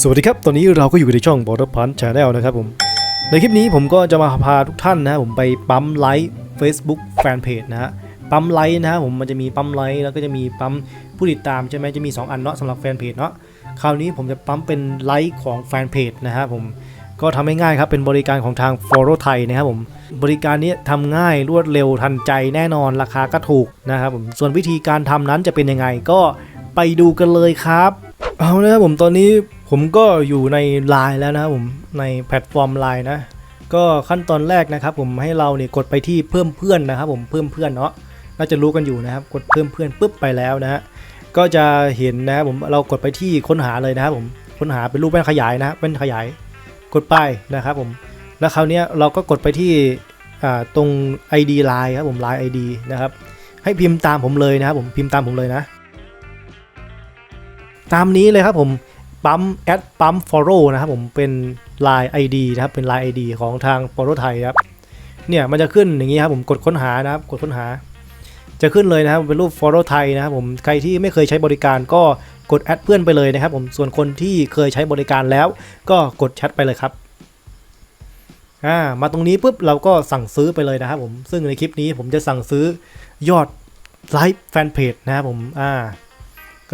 สวัสดีครับ ตอนนี้เราก็อยู่ในช่อง Border Punch Channel นะครับผม ในคลิปนี้ผมก็จะมาพาทุกท่านนะผมไปปั๊มไลค์ Facebook Fanpage นะฮะ ปั๊มไลค์นะครับผมมันจะมีปั๊มไลค์แล้วก็จะมีปั๊มผู้ติดตามใช่ไหมจะมี 2 อันเนาะสำหรับแฟนเพจเนาะ คราวนี้ผมจะปั๊มเป็นไลค์ของแฟนเพจนะครับผม ก็ทำให้ง่ายครับ เป็นบริการของทาง Follow Thai นะครับผม บริการนี้ทำง่ายรวดเร็วทันใจแน่นอนราคาก็ถูกนะครับผม ส่วนวิธีการทำนั้นจะเป็นยังไงก็ไปดูกันเลยครับ เอานะครับผมตอนนี้ผมก็อยู่ใน Line แล้วนะครับผมในแพลตฟอร์ม Line นะ ก็ขั้นตอนแรกนะครับ ผมให้เราเนี่ยกดไปที่เพิ่มเพื่อนนะครับ ผมเพิ่มเพื่อนเนาะน่าจะรู้กันอยู่นะครับ กดเพิ่มเพื่อนปุ๊บไปแล้วนะฮะก็จะเห็นนะครับผมเรากดไปที่ค้นหาเลยนะครับผมค้นหาเป็นรูปแว่นขยายนะฮะแว่นขยาย กดไปนะครับผมแล้วคราวนี้เราก็กดไปที่ตรง ID Line ครับผม Line ID นะครับให้พิมพ์ตามผมเลยนะครับผมพิมพ์ตามผมเลยนะ ตามนี้เลยครับผมปั๊มแอดปั๊ม follow นะครับผมเป็น Line ID นะครับเป็น Line ID ของทาง follow ไทยครับเนี่ยมันจะขึ้นอย่างนี้ครับผมกดค้นหานะครับกดค้นหา จะขึ้นเลยนะครับเป็นรูป follow ไทยนะครับผมใครที่ไม่เคยใช้บริการก็กดแอดเพื่อนไปเลยนะครับผมส่วนคนที่เคยใช้บริการแล้ว ก็กดแชทไปเลยครับอ่ามาตรงนี้ปุ๊บเราก็สั่งซื้อไปเลยนะครับผมซึ่งในคลิปนี้ผมจะสั่งซื้อยอดไลฟ์แฟนเพจนะครับผมอ่า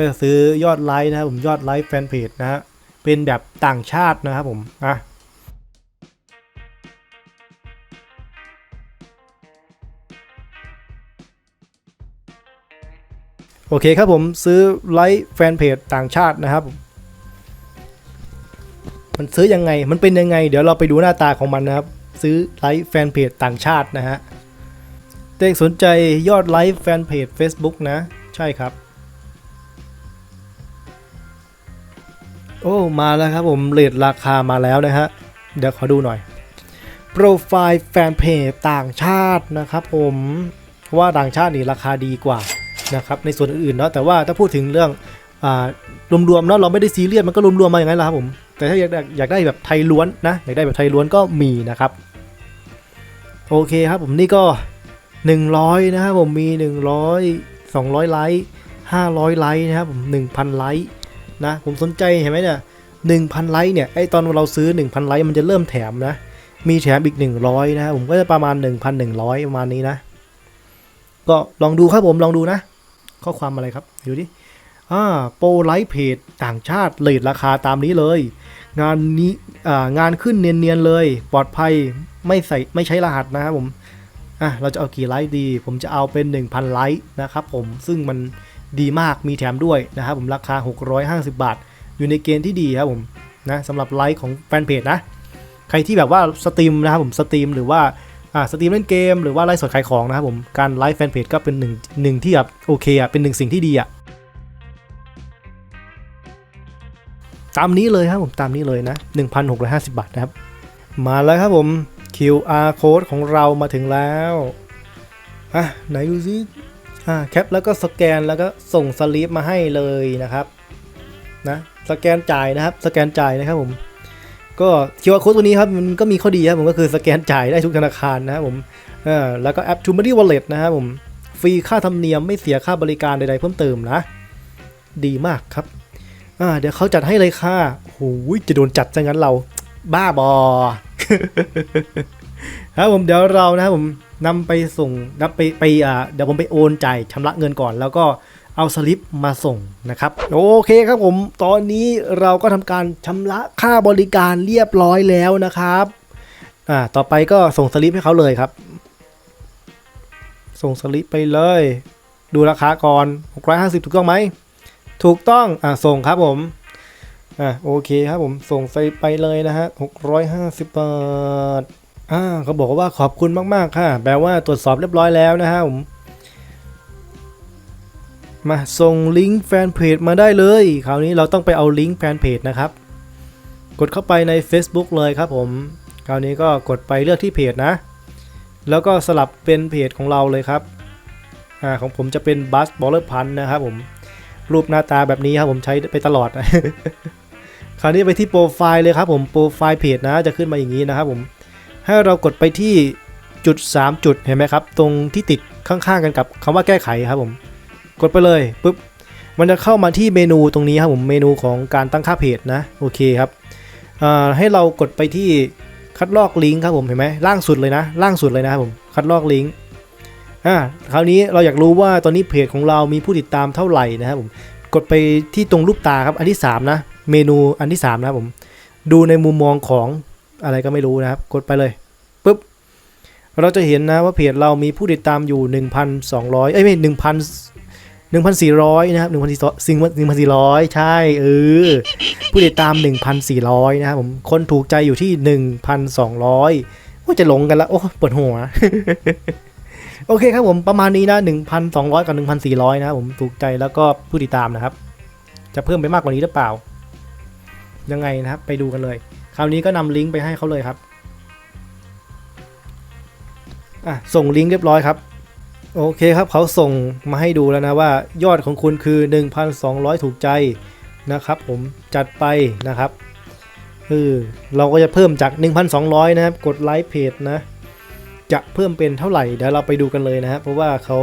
ก็จะซื้อยอดไลค์นะครับผมยอดไลค์แฟนเพจนะฮะเป็นแบบต่างชาตินะครับผมอะโอเคครับผมซื้อไลค์แฟนเพจต่างชาตินะครับ มันซื้อยังไงมันเป็นยังไง เดี๋ยวเราไปดูหน้าตาของมันนะครับ ซื้อไลค์แฟนเพจต่างชาตินะฮะเต้งสนใจยอดไลค์แฟนเพจ Facebook นะ ใช่ครับ โอ้มาแล้วครับผมเลทราคามาแล้วนะฮะ เดี๋ยวขอดูหน่อย โปรไฟล์แฟนเพจต่างชาตินะครับผมเพราะว่าต่างชาตินี่ราคาดีกว่านะครับในส่วนอื่นๆเนาะแต่ว่าถ้าพูดถึงเรื่องอรวมๆเนาะเราไม่ได้ซีเรียสมันก็รวมๆมาอย่างนั้นแหละครับผมแต่ถ้าอยากอยากได้แบบไทยล้วนนะอยากได้แบบไทยล้วนก็มีนะครับโอเคครับผมนี่ก็ 100 นะครับผมมี 100 200 ไลค์500 ไลค์นะครับผม 1,000 ไลค์ นะผมสนใจเห็นไหมเนี่ยหนึ่งพันไลค์เนี่ยไอตอนเราซื้อ 1,000 ไลค์มันจะเริ่มแถมนะ มีแถมอีก 100 นะครับผมก็จะประมาณ 1,100 ประมาณนี้นะ ก็ลองดูครับผมลองดูนะ ข้อความอะไรครับดูดิอ่าโปรไลฟ์เพจต่างชาติเลทราคาตามนี้เลย งานนี้อ่างานขึ้นเนียนๆเลย ปลอดภัยไม่ใส่ไม่ใช้รหัสนะครับผมอะเราจะเอากี่ไลค์ดี ผมจะเอาเป็น 1,000 ไลค์นะครับผมซึ่งมัน ดีมากมีแถมด้วยนะครับผมราคา 650 บาท อยู่ในเกณฑ์ที่ดีครับผมนะสำหรับไลค์ของแฟนเพจนะ ใครที่แบบว่าสตรีมนะครับผมสตรีมหรือว่าอ่าสตรีมเล่นเกมหรือว่าไลฟ์สดขายของนะครับผมการไลฟ์แฟนเพจก็เป็นหนึ่งหนึ่งที่แบบโอเคอะเป็นหนึ่งสิ่งที่ดีอะตามนี้เลยครับผมตามนี้เลยนะ 1,650 บาทนะครับ มาแล้วครับผม QR code ของเรามาถึงแล้วอะไหนดูซิ อ่าแคปแล้วก็สแกนแล้วก็ส่งสลิปมาให้เลยนะครับนะสแกนจ่ายนะครับ สแกนจ่ายนะครับผม ก็ QR code ตัวนี้ครับมันก็มีข้อดีครับผมก็คือสแกนจ่ายได้ทุกธนาคารนะครับผมอแล้วก็แอป t r u m o r y Wallet นะครับผมฟรีค่าธรรมเนียมไม่เสียค่าบริการใดๆเพิ่มเติมนะ ดีมากครับอ่าเดี๋ยวเขาจัดให้เลยค่ะโอ้ยจะโดนจัดซะงั้นเรา บ้าบอครับผมเดี๋ยวเรานะครับผม นำไปส่งนับไปไปอ่าเดี๋ยวผมไปโอนจ่ายชำระเงินก่อน แล้วก็เอาสลิปมาส่งนะครับ โอเคครับผมตอนนี้เราก็ทำการชำระค่าบริการเรียบร้อยแล้วนะครับอ่าต่อไปก็ส่งสลิปให้เขาเลยครับ ส่งสลิปไปเลย ดูราคาก่อน 650 ถูกต้องไหมถูกต้องอ่าส่งครับผมอ่าโอเคครับผมส่งไปไปเลยนะฮะ650บาท อ่าเขาบอกว่าขอบคุณมาก ๆ ค่ะ แปลว่าตรวจสอบเรียบร้อยแล้วนะฮะผมมาส่งลิงก์แฟนเพจมาได้เลย คราวนี้เราต้องไปเอาลิงก์แฟนเพจนะครับ กดเข้าไปใน Facebook เลยครับผม คราวนี้ก็กดไปเลือกที่เพจนะ แล้วก็สลับเป็นเพจของเราเลยครับอ่าของผมจะเป็น Buzz Baller Punch นะครับผม รูปหน้าตาแบบนี้ครับผมใช้ไปตลอด คราวนี้ไปที่โปรไฟล์เลยครับผม โปรไฟล์เพจนะ จะขึ้นมาอย่างนี้นะครับผม ให้เรากดไปที่จุด 3 จุดเห็นไหมครับ ตรงที่ติดข้างๆกันกับคำว่าแก้ไขครับผม กดไปเลยปุ๊บมันจะเข้ามาที่เมนูตรงนี้ครับผมเมนูของการตั้งค่าเพจนะโอเคครับให้เรากดไปที่คัดลอกลิงก์ครับผมเห็นไหมล่างสุดเลยนะ ล่างสุดเลยนะครับผมคัดลอกลิงก์อ่าคราวนี้เราอยากรู้ว่าตอนนี้เพจของเรามีผู้ติดตามเท่าไหร่นะครับผมกดไปที่ตรงรูปตาครับอันที่ 3 นะ เมนูอันที่ 3 นะครับผม ดูในมุมมองของ อะไรก็ไม่รู้นะครับ กดไปเลยปุ๊บเราจะเห็นนะว่าเพจเรามีผู้ติดตามอยู่ 1,200 เอ้ยไม่1,000 1,400นะครับ1,400ใช่เออผู้ติดตาม1,400นะครับผมคนถูกใจอยู่ที่1,200ว่าจะหลงกันแล้วโอ้ปวดหัวโอเคครับผมประมาณนี้นะ1,200กับ1,400นะครับผมถูกใจแล้วก็ผู้ติดตามนะครับ จะเพิ่มไปมากกว่านี้หรือเปล่า ยังไงนะครับ ไปดูกันเลย คราวนี้ก็นำลิงก์ไปให้เขาเลยครับอะส่งลิงก์เรียบร้อยครับ โอเคครับเขาส่งมาให้ดูแล้วนะว่ายอดของคุณคือ 1,200 ถูกใจนะครับผมจัดไปนะครับเออเราก็จะเพิ่มจาก 1,200 นะครับ กดไลค์เพจนะจะเพิ่มเป็นเท่าไหร่เดี๋ยวเราไปดูกันเลยนะครับเพราะว่าเขา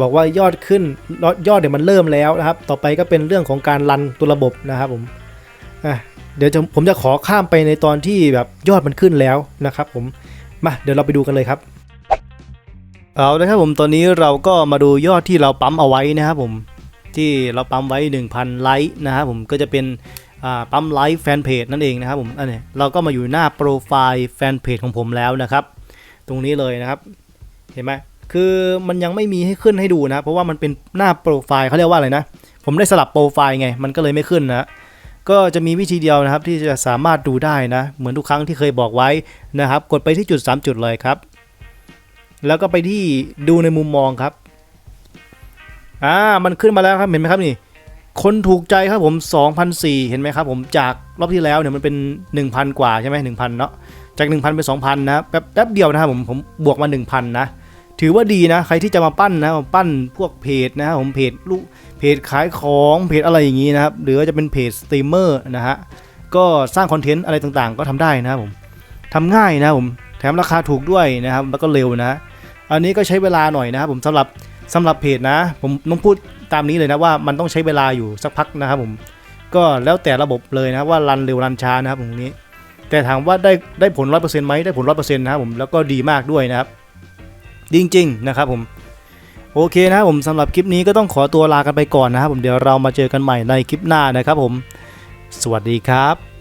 บอกว่ายอดขึ้นยอดยอดเดี๋ยวมันเริ่มแล้วนะครับ ต่อไปก็เป็นเรื่องของการรันตัวระบบนะครับผมอะ เดี๋ยวผมจะขอข้ามไปในตอนที่แบบยอดมันขึ้นแล้วนะครับ ผมมาเดี๋ยวเราไปดูกันเลยครับ เอาละครับผมตอนนี้เราก็มาดูยอดที่เราปั๊มเอาไว้นะครับผมที่เราปั๊มไว้ 1,000 ไลค์นะครับผมก็จะเป็นปั๊มไลค์แฟนเพจนั่นเองนะครับผมอันนี้เราก็มาอยู่หน้าโปรไฟล์แฟนเพจของผมแล้วนะครับ ตรงนี้เลยนะครับ เห็นไหมคือมันยังไม่มีให้ขึ้นให้ดูนะ เพราะว่ามันเป็นหน้าโปรไฟล์เขาเรียกว่าอะไรนะ ผมได้สลับโปรไฟล์ไง มันก็เลยไม่ขึ้นนะ ก็จะมีวิธีเดียวนะครับที่จะสามารถดูได้นะ เหมือนทุกครั้งที่เคยบอกไว้นะครับ กดไปที่จุด 3 จุดเลยครับ แล้วก็ไปที่ดูในมุมมองครับอ่ามันขึ้นมาแล้วครับเห็นไหมครับนี่ คนถูกใจครับผม2,004เห็นไหมครับผมจากรอบที่แล้วเนี่ยมันเป็น 1,000 กว่าใช่ไหม1,000เนาะจาก 1,000 เป็น 2,000 นะแป๊บแป๊บเดียวนะครับผมผมบวกมา 1,000 นะ ถือว่าดีนะ ใครที่จะมาปั้นนะมาปั้นพวกเพจนะครับผมเพจลูกเพจขายของเพจอะไรอย่างนี้นะครับ หรือว่าจะเป็นเพจสตรีมเมอร์นะฮะก็สร้างคอนเทนต์อะไรต่างๆ ก็ทำได้นะครับผมทำง่ายนะครับผมแถมราคาถูกด้วยนะครับแล้วก็เร็วนะอันนี้ก็ใช้เวลาหน่อยนะครับผมสำหรับสำหรับเพจนะ ผมต้องพูดตามนี้เลยนะว่ามันต้องใช้เวลาอยู่สักพักนะครับผมก็แล้วแต่ระบบเลยนะว่ารันเร็วรันช้านะครับตรงนี้ แต่ถามว่าได้ได้ผลร้อยเปอร์เซ็นต์ไหมได้ผลร้อยเปอร์เซ็นต์นะครับผมแล้วก็ดีมากด้วยนะครับ ดีจริงๆนะครับผมโอเคนะครับผมสำหรับคลิปนี้ก็ต้องขอตัวลากันไปก่อนนะครับผมเดี๋ยวเรามาเจอกันใหม่ในคลิปหน้านะครับผม สวัสดีครับ